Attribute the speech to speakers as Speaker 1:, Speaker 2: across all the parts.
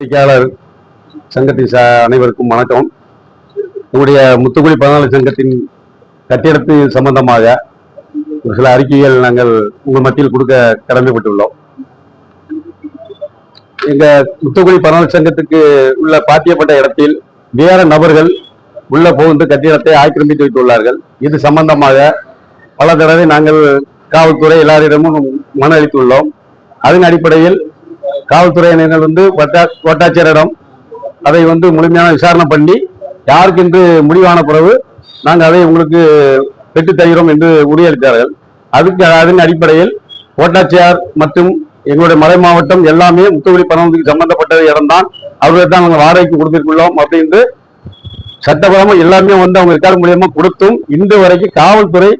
Speaker 1: பத்திரிகையாளர் சங்கத்தின் அனைவருக்கும் வணக்கம். உங்களுடைய முத்துக்குடி பதினாலு சங்கத்தின் கட்டிடத்து சம்பந்தமாக ஒரு சில அறிக்கைகள் நாங்கள் உங்கள் மத்தியில் கொடுக்க கடமைப்பட்டுள்ளோம். எங்க முத்துக்குடி பதினாலு சங்கத்துக்கு உள்ள பாத்தியப்பட்ட இடத்தில் வேற நபர்கள் உள்ள புகுந்து கட்டிடத்தை ஆக்கிரமித்து வைத்துள்ளார்கள். இது சம்பந்தமாக பல தடவை நாங்கள் காவல்துறை எல்லாரிடமும் மன அளித்துள்ளோம். அதன் அடிப்படையில் காவல்துறையினர் வந்து வட்டா வட்டாட்சியரிடம் அதை வந்து முழுமையான விசாரணை பண்ணி யாருக்கென்று முடிவான பிறகு நாங்கள் அதை உங்களுக்கு பெற்று தருகிறோம் என்று உறுதியளித்தார்கள். அதுக்கு அதன் அடிப்படையில் கோட்டாட்சியார் மற்றும் எங்களுடைய மலை மாவட்டம் எல்லாமே முத்துவெளி பணத்துக்கு சம்பந்தப்பட்ட இடம்தான் அவர்கள் தான் நாங்கள் வாடகைக்கு கொடுத்துருக்குள்ளோம் அப்படின்னு சட்டபரமா எல்லாமே வந்து அவங்க ரெக்கார்டு மூலியமா கொடுத்தும் இன்று வரைக்கும் காவல்துறை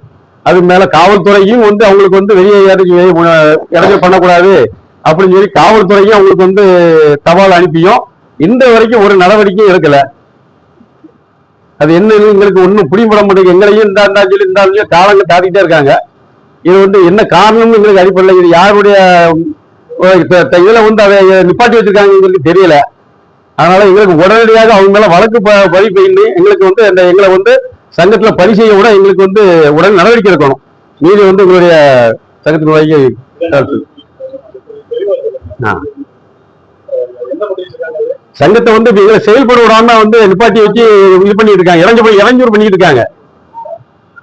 Speaker 1: அது மேல காவல்துறையும் வந்து அவங்களுக்கு வந்து வெளியே இறங்கி இறங்கி பண்ணக்கூடாது. அப்படின்னு சொல்லி காவல்துறையும் அவங்களுக்கு வந்து தபால் அனுப்பியும் இந்த வரைக்கும் ஒரு நடவடிக்கையும் எடுக்கல. அது என்ன எங்களுக்கு ஒன்றும் புடிபட மாட்டேங்குது. எங்களையும் இந்த சொல்லி இருந்தாலும் சொல்லி காலங்கள் தாட்டிக்கிட்டே இருக்காங்க. இது வந்து என்ன காரணம்னு எங்களுக்கு அடிப்படையில் இது யாருடைய இதில் வந்து அதை நிப்பாட்டி வச்சிருக்காங்க எங்களுக்கு தெரியல. அதனால எங்களுக்கு உடனடியாக அவங்க மேல வழக்கு ப- பதிவு பண்ணி எங்களுக்கு வந்து அந்த எங்களை வந்து சங்கத்துல பணி செய்ய கூட எங்களுக்கு வந்து உடனே நடவடிக்கை எடுக்கணும். நீதி வந்து உங்களுடைய சங்கத்தினுடைய சங்கத்தை வந்து செயல்பட விடாம வந்து நிப்பாட்டி வச்சு இது பண்ணிட்டு இருக்காங்க இறஞ்சு போய் இறஞ்சூர் பண்ணிட்டு இருக்காங்க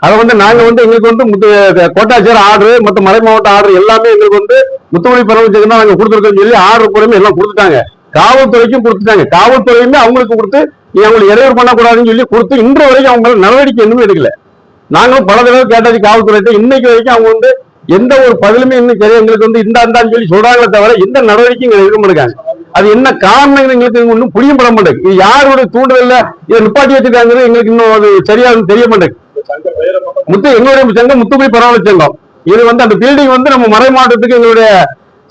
Speaker 1: அதை வந்து நாங்க வந்து எங்களுக்கு வந்து முத்து கோட்டாட்சியர் ஆர்டர் மற்ற மலை மாவட்ட ஆர்டர் எல்லாமே எங்களுக்கு வந்து முத்துமொழி பரவச்சுக்கு தான் நாங்க கொடுத்துருக்கோம் சொல்லி ஆர்டர் பூரமே எல்லாம் கொடுத்துட்டாங்க. காவல்துறைக்கும் கொடுத்துட்டாங்க. காவல்துறையுமே அவங்களுக்கு கொடுத்து நீ அவங்களுக்கு இடையூறு பண்ணக்கூடாதுன்னு சொல்லி கொடுத்து இன்று வரைக்கும் அவங்க நடவடிக்கை எதுவுமே எடுக்கல. நாங்களும் பல தடவை கேட்டாச்சு காவல்துறையிட்ட இன்னைக்கு வரைக்கும் அவங்க வந்து எந்த ஒரு பதிலுமே இன்னும் எங்களுக்கு வந்து இந்த அந்தான்னு சொல்லி சொல்றாங்களே தவிர எந்த நடவடிக்கையும் எங்களுக்கு எடுக்க மாட்டாங்க அது என்ன காரணம் எங்களுக்கு ஒன்றும் புரியும் பட மாட்டேங்குது. இது யாருடைய தூண்டுதல்ல இதை நிப்பாட்டி வச்சிருக்காங்கிறது எங்களுக்கு இன்னும் அது சரியா தெரிய மாட்டேங்குது. முத்து எங்களுடைய சங்கம் முத்துக்குடி பரவாயில்ல சங்கம். இது வந்து அந்த பில்டிங் வந்து நம்ம மறை மாவட்டத்துக்கு எங்களுடைய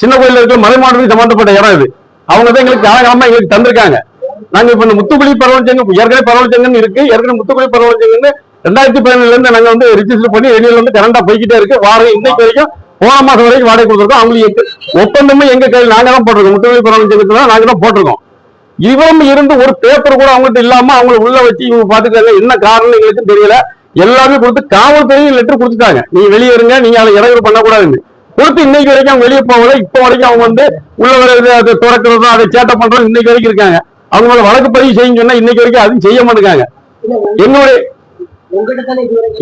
Speaker 1: சின்ன கோயில இருக்க மறை மாவட்டத்துக்கு சம்பந்தப்பட்ட இடம் இது. அவங்க தான் எங்களுக்கு காலகாலமா எங்களுக்கு தந்திருக்காங்க. நாங்க இப்ப இந்த முத்துக்குழி பரவல் சங்கம் ஏற்கனவே பரவல் சங்கம்னு இருக்கு. ஏற்கனவே முத்துக்குழி பரவல் சங்கம்னு ரெண்டாயிரத்தி பதினேழுல இருந்து நாங்க வந்து ரிஜிஸ்டர் பண்ணி வெளியில வந்து கரண்டா போய்கிட்டே இருக்கு. வாடகை இன்னைக்கு வரைக்கும் போன மாசம் வரைக்கும் வாடகை கொடுத்துருக்கோம். அவங்களுக்கு ஒப்பந்தமும் எங்க கையில் நாங்க தான் போட்டிருக்கோம். முத்துக்குடி பிரபஞ்சத்துக்கு தான் நாங்க தான் போட்டிருக்கோம். இவரும் இருந்து ஒரு பேப்பர் கூட அவங்ககிட்ட இல்லாம அவங்களை உள்ள வச்சு இவங்க பாத்துக்காங்க என்ன காரணம் எங்களுக்கு தெரியல. எல்லாமே கொடுத்து காவல்துறையும் லெட்டர் கொடுத்துட்டாங்க. நீங்க வெளியே இருங்க நீங்க அதை இடையூறு பண்ணக்கூடாதுன்னு. கொடுத்து இன்னைக்கு வரைக்கும் அவங்க வெளியே போகல. இப்ப வரைக்கும் அவங்க வந்து உள்ள வர அதை திறக்கிறதும் அதை சேட்டை பண்றதும் இன்னைக்கு வரைக்கும் இருக்காங்க. அவங்களோட வழக்கு பதிவு செய்யும் சொன்னா இன்னைக்கு வரைக்கும் அதுவும் செய்ய மாட்டேங்காங்க.
Speaker 2: என்னுடைய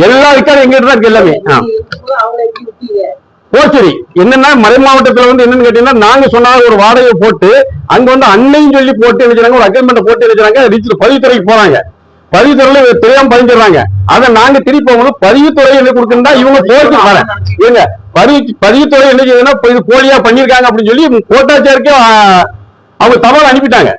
Speaker 1: எல்லா விக்காரும் எங்கிட்ட தான் இருக்கு எல்லாமே. போச்சரி என்னன்னா மறை மாவட்டத்துல வந்து என்னன்னு கேட்டீங்கன்னா நாங்க சொன்ன ஒரு வாடகை போட்டு அங்க வந்து அன்னையும் சொல்லி போட்டு வச்சிருக்காங்க ஒரு அக்ரிமெண்ட் போட்டு வச்சிருக்காங்க ரிஜிஸ்டர் பதிவுத்துறைக்கு போறாங்க. பதிவுத்துறையில தெரியாம பதிஞ்சிடுறாங்க. அதை நாங்க திருப்பி போகணும் பதிவுத்துறை என்ன கொடுக்கணும்னா இவங்க போட்டு வர ஏங்க பதிவு பதிவுத்துறை என்ன செய்யுதுன்னா இது போலியா பண்ணிருக்காங்க அப்படின்னு சொல்லி கோட்டாச்சாருக்கே அவங்க தகவல் அனுப்பிட்டாங்க.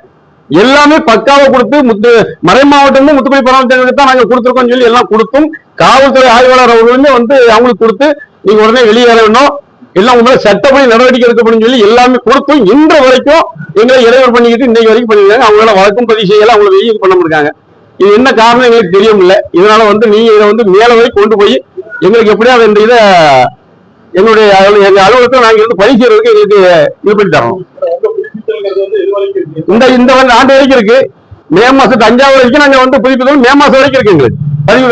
Speaker 1: எல்லாமே பக்காவை கொடுத்து முத்து மறை மாவட்டமும் முத்துக்குடி பரவச்சங்களுக்கு தான் நாங்க கொடுத்துருக்கோம் சொல்லி எல்லாம் கொடுத்தும். காவல்துறை ஆய்வாளர் அவர்களுமே வந்து அவங்களுக்கு கொடுத்து நீங்க உடனே வெளியேற வேணும். எல்லாம் உங்களை சட்டப்படி நடவடிக்கை எடுக்கப்படும் சொல்லி எல்லாமே கொடுத்தும். இன்று வரைக்கும் எங்களை இடையூறு பண்ணிக்கிட்டு இன்னைக்கு வரைக்கும் பண்ணிருக்காங்க அவங்களால வழக்கும் பதிவு செய்யல அவங்கள வெளியே பண்ண முடியாங்க இது என்ன காரணம் எங்களுக்கு தெரியல இதனால வந்து நீங்க இதை வந்து மேல வரை கொண்டு போய் எங்களுக்கு எப்படியாவது இந்த இதை எங்களுடைய எங்க அலுவலகத்தை நாங்க இருந்து பதிவு செய்யறதுக்கு எங்களுக்கு இது பண்ணி தரோம் இந்த இந்த ஆண்டு வரைக்கும் இருக்கு. மே மாசத்து அஞ்சாவது வரைக்கும் நாங்க வந்து புதுப்பித்தோம். மே மாசம் வரைக்கும் இருக்கு எங்களுக்கு. பதிவு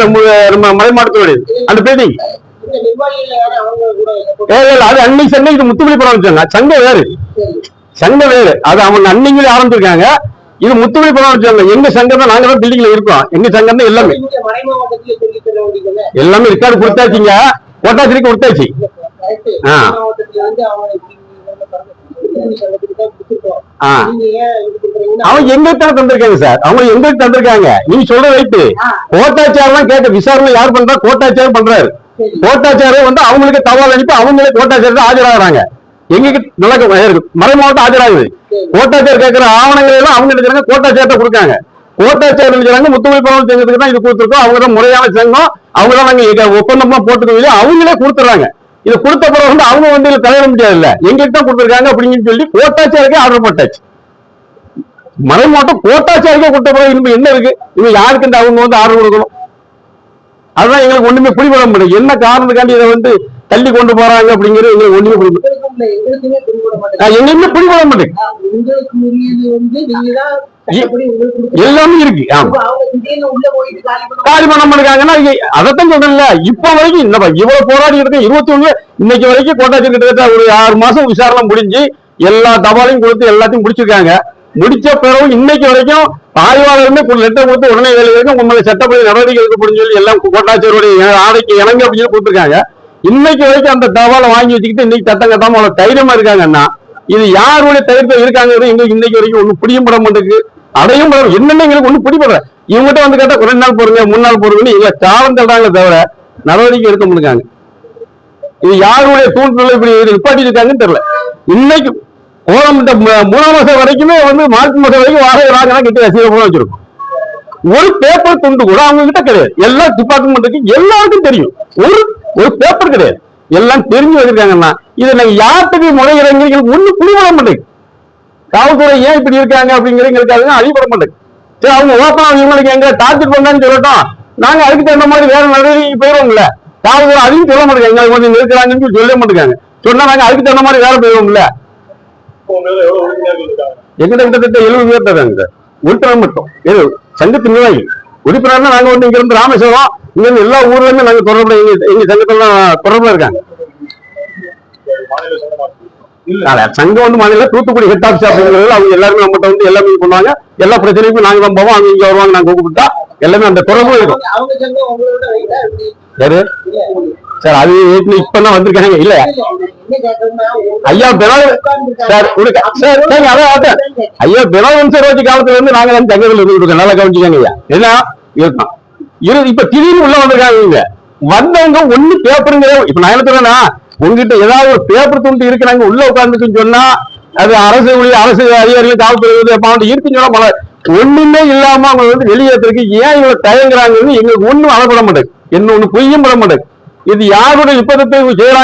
Speaker 1: நம்ம மலை மாவட்டத்தோட அந்த பில்டிங் அது அன்னைக்கு சென்னை இது முத்துக்குடி பரவாயில்ல சங்கம் வேறு. சங்கம் வேறு. அது அவங்க அன்னைக்கு ஆரம்பிச்சிருக்காங்க. இது முத்துக்குடி பரவாயில்ல எங்க சங்கம் தான் நாங்க தான் பில்டிங்ல இருக்கோம். எங்க சங்கம் தான் எல்லாமே. எல்லாமே ரெக்கார்டு கொடுத்தாச்சுங்க. கோட்டாசிரிக்கு கொடுத்தாச்சு. ஆ.
Speaker 2: அவங்க
Speaker 1: எங்களுக்கு தான் தந்திருக்காங்க சார். அவங்க எங்களுக்கு தந்திருக்காங்க. நீங்க சொல்ற ரைட்டு
Speaker 2: ஆ,
Speaker 1: கோட்டாச்சார் தான் கேட்க விசாரணை யார் பண்றா? கோட்டாச்சார் பண்றாரு.
Speaker 2: சரி.
Speaker 1: கோட்டாச்சாரே வந்து அவங்களுக்கு தகவல் அனுப்பி அவங்களே கோட்டாச்சார் தான் ஆஜராகிறாங்க. எங்களுக்கு நடக்க இருக்கு. மறை மாவட்டம் ஆஜராகுது. கோட்டாச்சார் கேட்கிற ஆவணங்கள் எல்லாம் அவங்க நினைச்சாங்க கோட்டாச்சார்ட்ட கொடுக்காங்க. கோட்டாச்சார் நினைச்சாங்க முத்துமை பரவல் சங்கத்துக்கு தான் இது கொடுத்துருக்கோம். அவங்க தான் முறையான சங்கம். அவங்க தான் நாங்க ஒப்பந்தமா போட்டுக்கோ சொல்லி அவங்களே கொடுத்துறாங்க இது கொடுத்த பிறகு வந்து அவங்க வந்து இதுல தலையிட முடியாது இல்ல எங்களுக்கு தான் கொடுத்துருக்காங்க அப்படின்னு சொல்லி கோட்டாச்சாருக்கே ஆர்டர் போட்டாச்சு. மறை மாவட்டம் கோட்டாச்சாருக்கே கொடுத்த பிறகு இனிமே என்ன இருக்கு? இவங்க யாருக்கு இந்த அவங்க வந்து ஆர்டர் கொடுக்கணும்? அதுதான் எங்களுக்கு ஒண்ணுமே புரிபட முடியும் என்ன காரணத்துக்காண்டி இதை வந்து தள்ளி கொண்டு போறாங்க அப்படிங்கிறது எங்களுக்கு ஒண்ணுமே புரிய
Speaker 2: உங்களுக்கும் இல்ல, எங்களுக்குமே புரிவிட மாட்டேங்குது.
Speaker 1: நான் எங்கேயுமே புரிபட
Speaker 2: கொடுக்கணும்.
Speaker 1: எல்லாமே இருக்கு. ஆமா.
Speaker 2: காலி பண்ண
Speaker 1: இங்க- அதைத்தான் சொல்றேன்ல. இப்ப வரைக்கும் இந்த இவ்வளவு போராடி இருக்கு இருபத்தி ஒண்ணு இன்னைக்கு வரைக்கும் கோட்டாட்சி கிட்டத்தட்ட ஒரு ஆறு மாசம் விசாரணை முடிஞ்சு எல்லா தபாலையும் கொடுத்து எல்லாத்தையும் முடிச்சிருக்காங்க. முடிச்ச பிறகு இன்னைக்கு வரைக்கும் ஆய்வாளருமே லெட்டர் கொடுத்து உடனே வேலை வரைக்கும் உங்களை சட்டப்படி நடவடிக்கை எடுக்கப்படும்னு சொல்லி எல்லாம் கோட்டாட்சியருடைய ஆணைக்கு இணங்க அப்படின்னு சொல்லி கொடுத்துருக்காங்க. இன்னைக்கு வரைக்கும் அந்த தபாலை வாங்கி வச்சுக்கிட்டு இன்னைக்கு சட்டம் கட்டாம அவ்வளவு தைரியமா இருக்காங்கன்னா இது யாருடைய தைரியத்தை இருக்காங்கிறது எங்களுக்கு இன்னைக்கு வரைக்கும் ஒண்ணு புரியும் பட மாட்டேங்குது. அடையும் படம் என்னென்ன எங்களுக்கு ஒண்ணு பிடிபடல இவங்ககிட்ட வந்து கேட்டா ரெண்டு நாள் போடுங்க மூணு நாள் போடுங்கன்னு இவங்க சாலம் தடுறாங்க தவிர நடவடிக்கை எடுக்க முடியாங்க இது யாருடைய தூண்டுதல் இப்படி நிப்பாட்டி இருக்காங்கன்னு தெரியல. இன்னைக்கு கோலம் மூணாம் மாசம் வரைக்குமே வந்து மார்ச் மாசம் வரைக்கும் வாடகை வாங்கினா கிட்ட ரசீதை வச்சிருக்கோம். ஒரு பேப்பர் துண்டு கூட அவங்க கிட்ட கிடையாது. எல்லா டிபார்ட்மெண்ட்டுக்கும் எல்லாருக்கும் தெரியும். ஒரு ஒரு பேப்பர் கிடையாது. எல்லாம் தெரிஞ்சு வச்சிருக்காங்கன்னா இதை நாங்க யார்கிட்ட முறையிறங்க எங்களுக்கு ஒண்ணு புரியப்பட மாட்டேங்குது. காவல்துறை ஏன் இப்படி இருக்காங்க அப்படிங்கிறது எங்களுக்கு அதுதான் அறிவுப்பட மாட்டேங்குது. சரி அவங்க ஓப்பனா இவங்களுக்கு எங்க டார்ச்சர் பண்ணான்னு சொல்லட்டும். நாங்க அதுக்கு தகுந்த மாதிரி வேற நடவடிக்கை போயிடுவோம்ல காவல்துறை அதையும் சொல்ல மாட்டேங்க எங்களுக்கு கொஞ்சம் நிறுத்துறாங்கன்னு சொல்லி சொல்ல மாட்டேங்காங்க சொன்னா நாங்க அதுக்கு தகுந்த மாதிரி வேற போயிடுவோம்ல எங்கிட்ட கிட்டத்தட்ட எழுபது பேர் இருக்காங்க உறுப்பினர் மட்டும். ஏழு சங்கத்தின் நிர்வாகி. உறுப்பினர்னா நாங்க வந்து இங்க இருந்து ராமேஸ்வரம் இங்க இருந்து எல்லா ஊர்லயுமே நாங்க தொடர்புல எங்க எங்க சங்கத்துல தொடர்புல இருக்காங்க. சங்கம் வந்து மாநில தூத்துக்குடி ஹெட் ஆஃபீஸ் அப்படிங்கிறது அவங்க எல்லாருமே நம்மகிட்ட வந்து எல்லாமே பண்ணுவாங்க. எல்லா பிரச்சனைக்கும் நாங்க தான் போவோம் அவங்க இங்க வருவாங்க நாங்க கூப்பிட்டா எல்லாமே அந்த தொடர்பு இருக்கும். சார் அது ஏற்கனவே இப்பதான் வந்திருக்காங்க. இல்ல. ஐயா பிறகு சார் கொடுக்க சார் சரிங்க அதான் ஐயா பிறவன் சார் வச்சு காலத்துல இருந்து நாங்க வந்து தங்கத்தில் இருந்துட்டு நல்லா கவனிச்சுக்காங்க ஐயா. என்ன இருக்கும் இரு இப்ப திடீர்னு உள்ள வந்திருக்காங்க இங்க வந்தவங்க ஒண்ணு பேப்பருங்க இப்ப நான் என்ன சொல்றேன்னா உங்ககிட்ட ஏதாவது ஒரு பேப்பர் துண்டு இருக்கிறாங்க உள்ள உட்காந்துக்குன்னு சொன்னா அது அரசு ஊழியர் அரசு அதிகாரிகள் காவல்துறை பாவம் இருக்குன்னு சொன்னா பல ஒண்ணுமே இல்லாம அவங்க வந்து வெளியேற்றிருக்கு ஏன் இவங்க தயங்குறாங்கன்னு எங்களுக்கு ஒண்ணும் அளப்பட மாட்டேங்குது. என்ன ஒண்ணு பொய்யும் பட மாட்டேங்குது. இது யாருடைய இப்பதத்தை செய்யறாங்க?